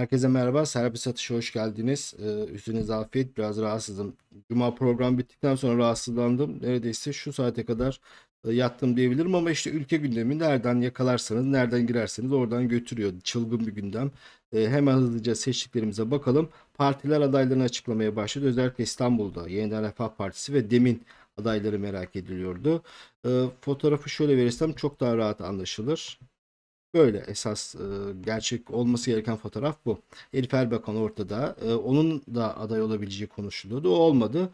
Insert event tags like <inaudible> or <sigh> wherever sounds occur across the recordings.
Herkese merhaba. Serbest Atış'a hoş geldiniz. Ee, üstünüze afiyet. Biraz rahatsızım. Cuma program bittikten sonra rahatsızlandım. Neredeyse şu saate kadar e, yattım diyebilirim ama işte ülke gündemi nereden yakalarsanız, nereden girerseniz oradan götürüyor. Çılgın bir gündem. Ee, hemen hızlıca seçtiklerimize bakalım. Partiler adaylarını açıklamaya başladı. Özellikle İstanbul'da Yeniden Refah Partisi ve Demin adayları merak ediliyordu. Ee, fotoğrafı şöyle verirsem çok daha rahat anlaşılır. Böyle esas e, gerçek olması gereken fotoğraf bu. Elif Erbakan ortada. E, onun da aday olabileceği konuşuluyordu. O olmadı.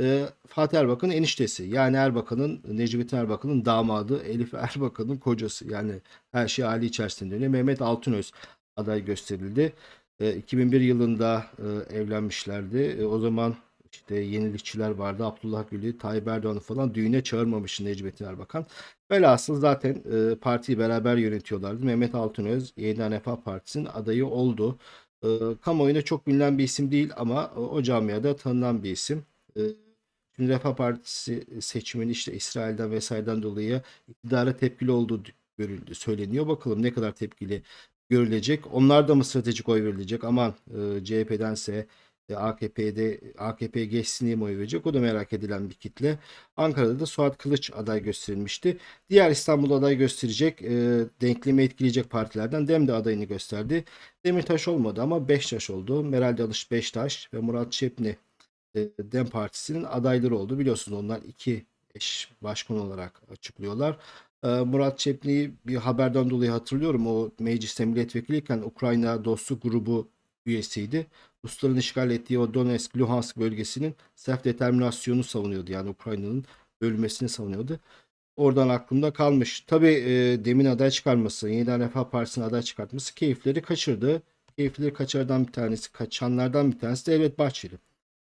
E, Fatih Erbakan'ın eniştesi. Yani Erbakan'ın, Necmettin Erbakan'ın damadı. Elif <laughs> Erbakan'ın kocası. Yani her şey aile içerisinde dönüyor. Mehmet Altınöz aday gösterildi. E, 2001 yılında e, evlenmişlerdi. E, o zaman işte yenilikçiler vardı. Abdullah Gül'ü, Tayyip Erdoğan'ı falan düğüne çağırmamış Necmettin Erbakan. Velhasıl zaten e, partiyi beraber yönetiyorlardı. Mehmet Altınöz Yeniden Refah Partisi'nin adayı oldu. E, kamuoyuna çok bilinen bir isim değil ama o, o camiada tanınan bir isim. E, şimdi Refah Partisi seçimini işte İsrail'den vesaireden dolayı iktidara tepkili olduğu görüldü, söyleniyor. Bakalım ne kadar tepkili görülecek. Onlar da mı stratejik oy verilecek? Aman e, CHP'dense e, AKP'de AKP geçsin diye mi oy verecek? O da merak edilen bir kitle. Ankara'da da Suat Kılıç aday gösterilmişti. Diğer İstanbul'da aday gösterecek, e, denklemi etkileyecek partilerden DEM de adayını gösterdi. Demirtaş olmadı ama Beştaş oldu. Meral Dalış Beştaş ve Murat Çepni e, DEM Partisi'nin adayları oldu. Biliyorsunuz onlar iki eş başkan olarak açıklıyorlar. E, Murat Çepni'yi bir haberden dolayı hatırlıyorum. O mecliste milletvekiliyken Ukrayna Dostluk Grubu üyesiydi. Rusların işgal ettiği o Donetsk, Luhansk bölgesinin self determinasyonu savunuyordu. Yani Ukrayna'nın bölünmesini savunuyordu. Oradan aklımda kalmış. Tabii e, demin aday çıkarması, Yeniden Refah Partisi'nin aday çıkartması keyifleri kaçırdı. Keyifleri kaçırdan bir tanesi, kaçanlardan bir tanesi de Devlet Bahçeli.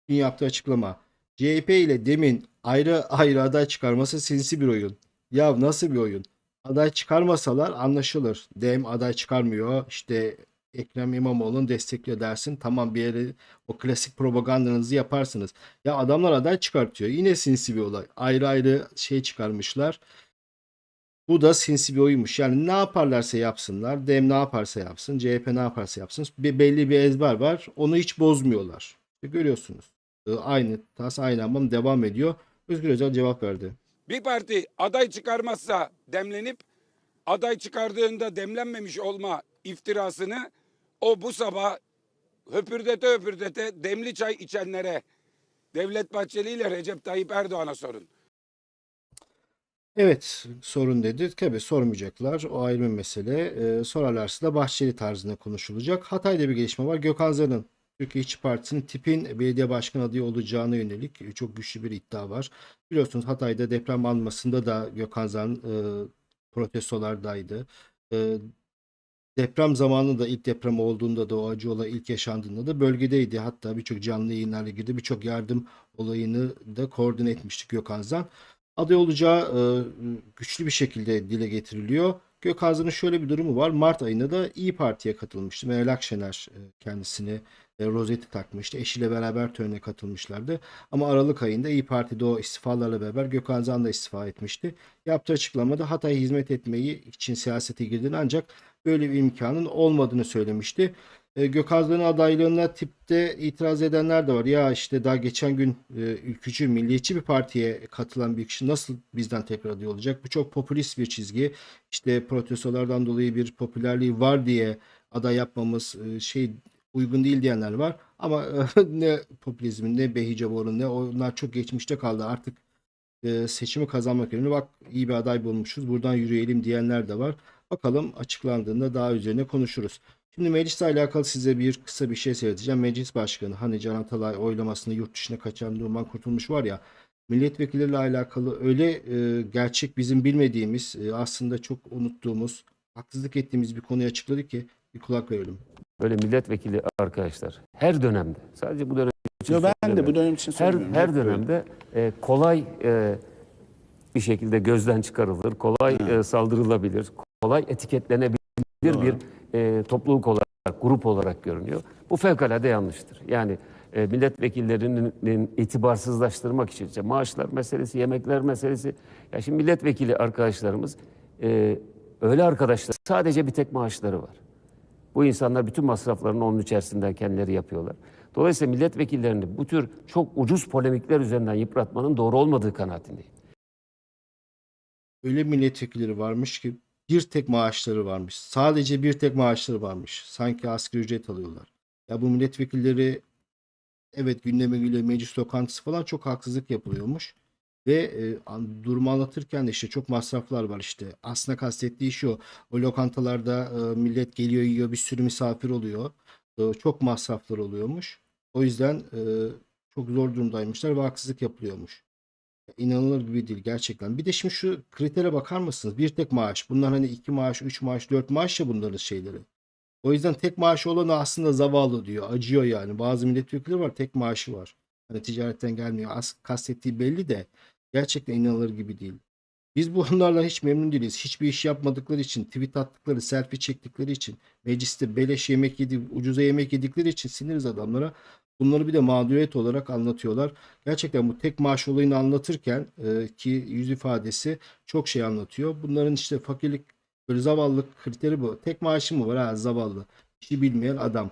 Dün yaptığı açıklama. CHP ile demin ayrı ayrı aday çıkarması sinsi bir oyun. Ya nasıl bir oyun? Aday çıkarmasalar anlaşılır. Dem aday çıkarmıyor. İşte Ekrem İmamoğlu'nu destekliyor dersin. Tamam bir yere o klasik propagandanızı yaparsınız. Ya adamlar aday çıkartıyor. Yine sinsi bir olay. Ayrı ayrı şey çıkarmışlar. Bu da sinsi bir oyunmuş. Yani ne yaparlarsa yapsınlar. Dem ne yaparsa yapsın. CHP ne yaparsa yapsın. Bir belli bir ezber var. Onu hiç bozmuyorlar. İşte görüyorsunuz. Ee, Aynı tas aynı anlam devam ediyor. Özgür Özel cevap verdi. Bir parti aday çıkarmazsa demlenip aday çıkardığında demlenmemiş olma iftirasını o bu sabah höpürdete höpürdete demli çay içenlere Devlet Bahçeli ile Recep Tayyip Erdoğan'a sorun. Evet sorun dedi. Tabii sormayacaklar. O ayrı bir mesele. Ee, sorarlarsa da Bahçeli tarzında konuşulacak. Hatay'da bir gelişme var. Gökhan Zan'ın Türkiye İşçi Partisi'nin tipin belediye başkan adayı olacağına yönelik çok güçlü bir iddia var. Biliyorsunuz Hatay'da deprem anmasında da Gökhan Zan e, protestolardaydı. E, deprem zamanında ilk deprem olduğunda da o acı olay ilk yaşandığında da bölgedeydi. Hatta birçok canlı yayınlarla girdi. Birçok yardım olayını da koordine etmiştik Gökhan Zan aday olacağı e, güçlü bir şekilde dile getiriliyor. Gökhan'ın şöyle bir durumu var. Mart ayında da İyi Parti'ye katılmıştı. Meral Akşener e, kendisini e, rozeti takmıştı. Eşiyle beraber törene katılmışlardı. Ama Aralık ayında İyi Parti'de o istifalarla beraber Gökhan Zan da istifa etmişti. Yaptığı açıklamada Hatay'a hizmet etmeyi için siyasete girdiğini ancak böyle bir imkanın olmadığını söylemişti. E, Gökhan'ın adaylığına tipte itiraz edenler de var. Ya işte daha geçen gün e, ülkücü, milliyetçi bir partiye katılan bir kişi nasıl bizden tekrar aday olacak? Bu çok popülist bir çizgi. İşte protestolardan dolayı bir popülerliği var diye aday yapmamız e, şey uygun değil diyenler var. Ama e, <laughs> ne popülizmin ne Behice Bor'un ne onlar çok geçmişte kaldı. Artık seçimi kazanmak önemli. Bak iyi bir aday bulmuşuz. Buradan yürüyelim diyenler de var. Bakalım açıklandığında daha üzerine konuşuruz. Şimdi meclisle alakalı size bir kısa bir şey söyleyeceğim. Meclis Başkanı hani Can Atalay oylamasını yurt dışına kaçan durumdan kurtulmuş var ya milletvekilleriyle alakalı öyle e, gerçek bizim bilmediğimiz e, aslında çok unuttuğumuz haksızlık ettiğimiz bir konuyu açıkladı ki bir kulak verelim. Böyle milletvekili arkadaşlar her dönemde sadece bu dönem için Yo, ben de söylemiyorum. bu dönem için her, her dönemde e, kolay e, bir şekilde gözden çıkarılır, kolay e, saldırılabilir, kolay etiketlenebilir Doğru. bir e, topluluk olarak, grup olarak görünüyor. Bu fevkalade yanlıştır. Yani e, milletvekillerinin itibarsızlaştırmak için işte maaşlar meselesi, yemekler meselesi. Ya şimdi milletvekili arkadaşlarımız e, öyle arkadaşlar sadece bir tek maaşları var. Bu insanlar bütün masraflarını onun içerisinden kendileri yapıyorlar. Dolayısıyla milletvekillerini bu tür çok ucuz polemikler üzerinden yıpratmanın doğru olmadığı kanaatindeyim. Öyle milletvekilleri varmış ki bir tek maaşları varmış. Sadece bir tek maaşları varmış. Sanki asgari ücret alıyorlar. Ya bu milletvekilleri evet gündeme geliyor meclis toplantısı falan çok haksızlık yapılıyormuş. Ve e, durumu anlatırken de işte çok masraflar var işte. Aslında kastettiği şu. O lokantalarda e, millet geliyor yiyor bir sürü misafir oluyor. E, çok masraflar oluyormuş. O yüzden e, çok zor durumdaymışlar ve haksızlık yapılıyormuş. İnanılır gibi değil gerçekten. Bir de şimdi şu kritere bakar mısınız? Bir tek maaş. Bunlar hani iki maaş, üç maaş, dört maaş ya bunların şeyleri. O yüzden tek maaşı olanı aslında zavallı diyor. Acıyor yani. Bazı milletvekilleri var tek maaşı var. Hani ticaretten gelmiyor. Az kastettiği belli de gerçekten inanılır gibi değil. Biz bu onlarla hiç memnun değiliz. Hiçbir iş yapmadıkları için, tweet attıkları, selfie çektikleri için, mecliste beleş yemek yedi, ucuza yemek yedikleri için siniriz adamlara. Bunları bir de mağduriyet olarak anlatıyorlar. Gerçekten bu tek maaş olayını anlatırken e, ki yüz ifadesi çok şey anlatıyor. Bunların işte fakirlik böyle zavallılık kriteri bu. Tek maaşı mı var ha zavallı. İşi bilmeyen adam.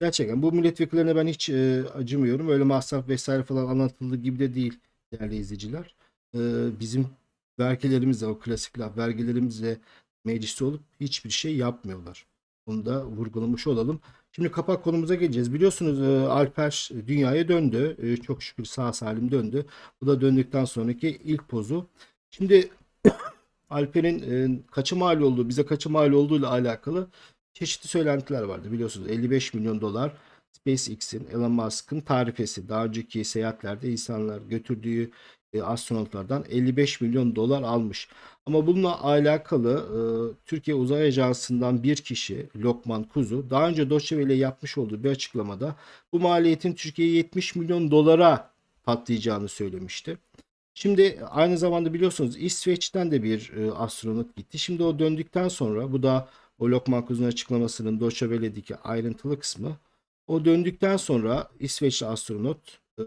Gerçekten bu milletvekillerine ben hiç e, acımıyorum. Öyle masraf vesaire falan anlatıldığı gibi de değil değerli izleyiciler. E, bizim vergilerimizle o klasik laf vergilerimizle mecliste olup hiçbir şey yapmıyorlar. Onu da vurgulamış olalım. Şimdi kapak konumuza geleceğiz. Biliyorsunuz e, Alper dünyaya döndü. E, çok şükür sağ salim döndü. Bu da döndükten sonraki ilk pozu. Şimdi <coughs> Alper'in e, kaçı mal olduğu, bize kaçı mal olduğu ile alakalı çeşitli söylentiler vardı. Biliyorsunuz 55 milyon dolar SpaceX'in, Elon Musk'ın tarifesi. Daha önceki seyahatlerde insanlar götürdüğü e, astronotlardan 55 milyon dolar almış. Ama bununla alakalı e, Türkiye Uzay Ajansı'ndan bir kişi Lokman Kuzu daha önce Deutsche Welle yapmış olduğu bir açıklamada bu maliyetin Türkiye'ye 70 milyon dolara patlayacağını söylemişti. Şimdi aynı zamanda biliyorsunuz İsveç'ten de bir e, astronot gitti. Şimdi o döndükten sonra bu da o Lokman Kuzu'nun açıklamasının Deutsche Welle'deki ayrıntılı kısmı. O döndükten sonra İsveçli astronot e,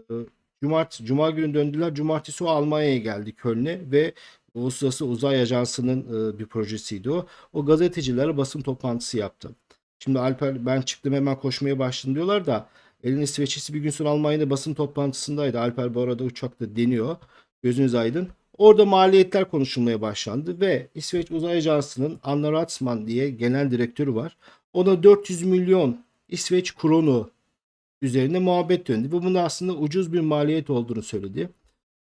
Cuma günü döndüler. Cumartesi o Almanya'ya geldi Köln'e ve Uluslararası Uzay Ajansı'nın e, bir projesiydi o. O gazetecilere basın toplantısı yaptı. Şimdi Alper ben çıktım hemen koşmaya başladım diyorlar da elin İsveçlisi bir gün sonra Almanya'da basın toplantısındaydı. Alper bu arada uçakta deniyor. Gözünüz aydın. Orada maliyetler konuşulmaya başlandı ve İsveç Uzay Ajansı'nın Anna Ratsman diye genel direktörü var. Ona 400 milyon İsveç kronu üzerine muhabbet döndü ve bunun aslında ucuz bir maliyet olduğunu söyledi.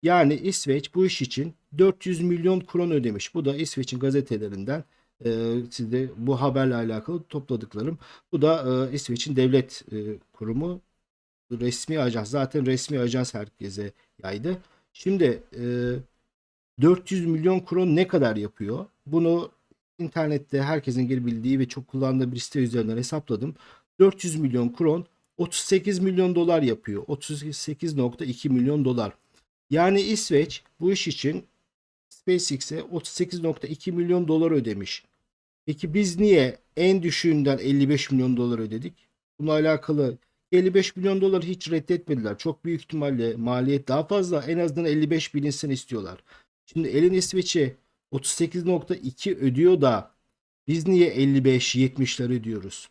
Yani İsveç bu iş için 400 milyon kron ödemiş. Bu da İsveç'in gazetelerinden e, size bu haberle alakalı topladıklarım. Bu da e, İsveç'in devlet e, kurumu resmi ajans. Zaten resmi ajans herkese yaydı. Şimdi e, 400 milyon kron ne kadar yapıyor? Bunu internette herkesin geri bildiği ve çok kullandığı bir site üzerinden hesapladım. 400 milyon kron 38 milyon dolar yapıyor. 38.2 milyon dolar. Yani İsveç bu iş için SpaceX'e 38.2 milyon dolar ödemiş. Peki biz niye en düşüğünden 55 milyon dolar ödedik? Bununla alakalı 55 milyon dolar hiç reddetmediler. Çok büyük ihtimalle maliyet daha fazla. En azından 55 bilinsin istiyorlar. Şimdi elin İsveç'e 38.2 ödüyor da biz niye 55-70'ler ödüyoruz?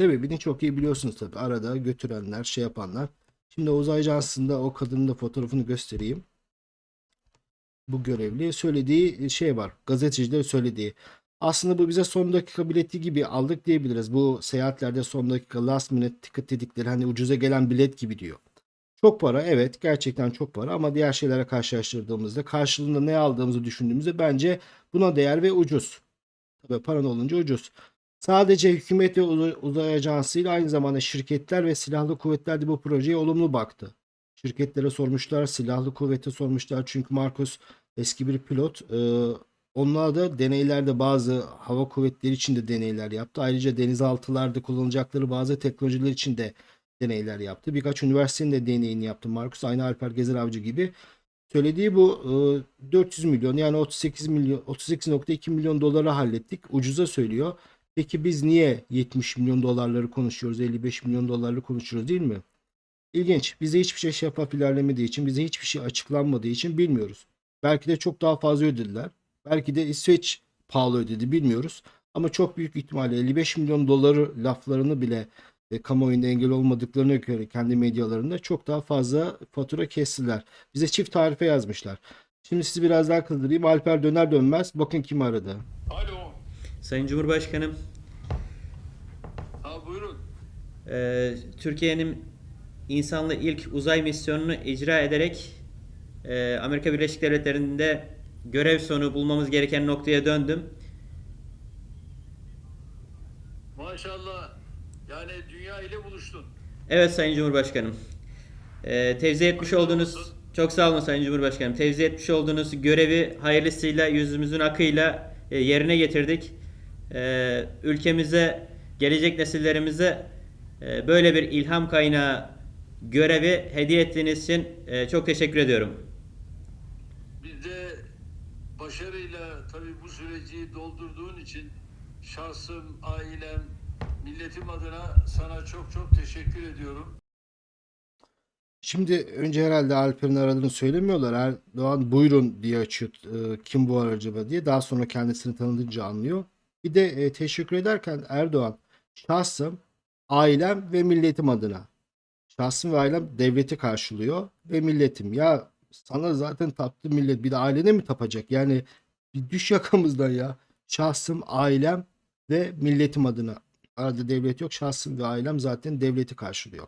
Sebebini çok iyi biliyorsunuz tabii. Arada götürenler, şey yapanlar. Şimdi uzay ajansında o kadının da fotoğrafını göstereyim. Bu görevli söylediği şey var. Gazeteciler söylediği. Aslında bu bize son dakika bileti gibi aldık diyebiliriz. Bu seyahatlerde son dakika last minute ticket dedikleri hani ucuza gelen bilet gibi diyor. Çok para evet gerçekten çok para ama diğer şeylere karşılaştırdığımızda karşılığında ne aldığımızı düşündüğümüzde bence buna değer ve ucuz. Tabii paran olunca ucuz. Sadece hükümet ve uzay, ajansı ile aynı zamanda şirketler ve silahlı kuvvetler de bu projeye olumlu baktı. Şirketlere sormuşlar, silahlı kuvvete sormuşlar çünkü Marcos eski bir pilot. Ee, onlar da deneylerde bazı hava kuvvetleri için de deneyler yaptı. Ayrıca denizaltılarda kullanacakları bazı teknolojiler için de deneyler yaptı. Birkaç üniversitenin de deneyini yaptı Marcus. Aynı Alper Gezer Avcı gibi. Söylediği bu e, 400 milyon yani 38 milyon 38.2 milyon dolara hallettik. Ucuza söylüyor. Peki biz niye 70 milyon dolarları konuşuyoruz, 55 milyon dolarları konuşuyoruz değil mi? İlginç. Bize hiçbir şey şeffaf ilerlemediği için, bize hiçbir şey açıklanmadığı için bilmiyoruz. Belki de çok daha fazla ödediler. Belki de İsveç pahalı ödedi bilmiyoruz. Ama çok büyük ihtimalle 55 milyon doları laflarını bile e, kamuoyunda engel olmadıklarına göre kendi medyalarında çok daha fazla fatura kestiler. Bize çift tarife yazmışlar. Şimdi sizi biraz daha kızdırayım. Alper döner dönmez bakın kim aradı. Alo. Sayın Cumhurbaşkanım, Ha buyurun. eee, Türkiye'nin insanlı ilk uzay misyonunu icra ederek eee, Amerika Birleşik Devletleri'nde görev sonu bulmamız gereken noktaya döndüm. Maşallah. Yani dünya ile buluştun. Evet Sayın Cumhurbaşkanım. Eee tevzi etmiş Hayırlı olduğunuz olsun. çok sağ olun Sayın Cumhurbaşkanım. Tevzi etmiş olduğunuz görevi hayırlısıyla yüzümüzün akıyla e, yerine getirdik. Eee, ülkemize, gelecek nesillerimize e, böyle bir ilham kaynağı görevi hediye ettiğiniz için e, çok teşekkür ediyorum. Biz de başarıyla tabii bu süreci doldurduğun için şahsım, ailem, milletim adına sana çok çok teşekkür ediyorum. Şimdi önce herhalde Alper'in aradığını söylemiyorlar. Erdoğan buyurun diye açıyor e, kim bu acaba diye. Daha sonra kendisini tanıdınca anlıyor. Bir de e, teşekkür ederken Erdoğan şahsım, ailem ve milletim adına. Şahsım ve ailem devleti karşılıyor ve milletim. Ya sana zaten taptı millet bir de ailene mi tapacak? Yani bir düş yakamızdan ya. Şahsım, ailem ve milletim adına. Arada devlet yok. Şahsım ve ailem zaten devleti karşılıyor.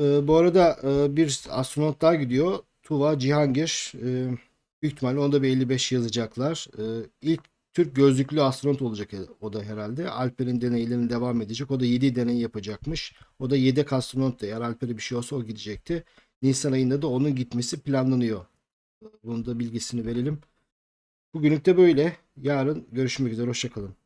Ee, bu arada e, bir astronot daha gidiyor. Tuva Cihangir. Ee, büyük ihtimalle onda bir 55 yazacaklar. Ee, ilk Türk gözlüklü astronot olacak o da herhalde. Alper'in deneylerine devam edecek. O da 7 deney yapacakmış. O da yedek astronot da. Eğer Alper'e bir şey olsa o gidecekti. Nisan ayında da onun gitmesi planlanıyor. Bunun da bilgisini verelim. Bugünlük de böyle. Yarın görüşmek üzere. Hoşçakalın.